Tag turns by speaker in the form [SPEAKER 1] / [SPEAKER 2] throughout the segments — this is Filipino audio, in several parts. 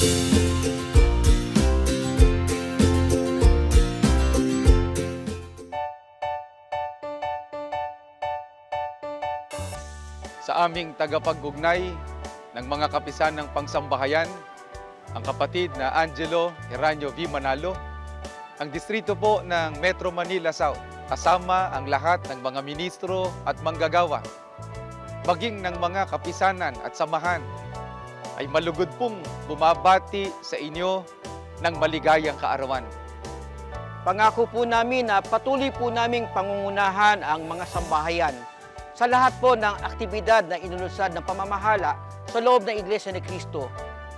[SPEAKER 1] sa aming tagapag-ugnay ng mga kapisan ng pangsambahayan, ang kapatid na Angelo Heranio V. Manalo, ang distrito po ng Metro Manila South, kasama ang lahat ng mga ministro at manggagawa, maging ng mga kapisanan at samahan, ay malugod pong bumabati sa inyo ng maligayang kaarawan.
[SPEAKER 2] Pangako po namin na patuloy po naming pangungunahan ang mga sambahayan sa lahat po ng aktibidad na inulunsad ng pamamahala sa loob ng Iglesia ni Cristo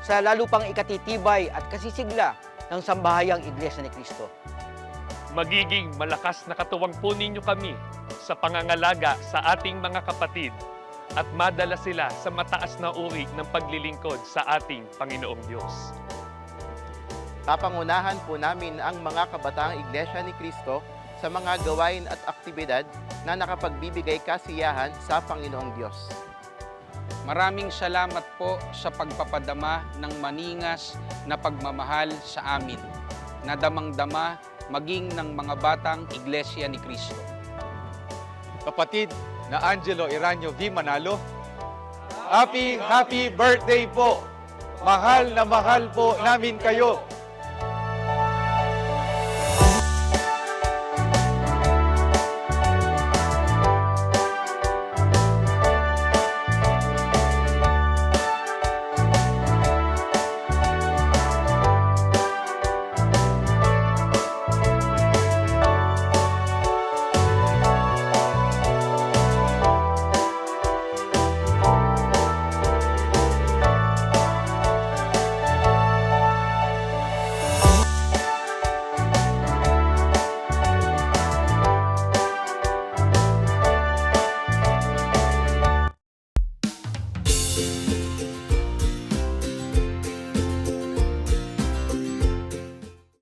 [SPEAKER 2] sa lalo pang ikatitibay at kasisigla ng sambahayang Iglesia ni Cristo.
[SPEAKER 3] Magiging malakas na katuwang po ninyo kami sa pangangalaga sa ating mga kapatid at madala sila sa mataas na uri ng paglilingkod sa ating Panginoong Diyos.
[SPEAKER 4] Papangunahan po namin ang mga kabataang Iglesia ni Cristo sa mga gawain at aktibidad na nakapagbibigay kasiyahan sa Panginoong Diyos.
[SPEAKER 5] Maraming salamat po sa pagpapadama ng maningas na pagmamahal sa amin, na damang-dama maging ng mga batang Iglesia ni Cristo.
[SPEAKER 1] Kapatid na Angelo Heranio V. Manalo, Happy, happy birthday po! Mahal na mahal po namin kayo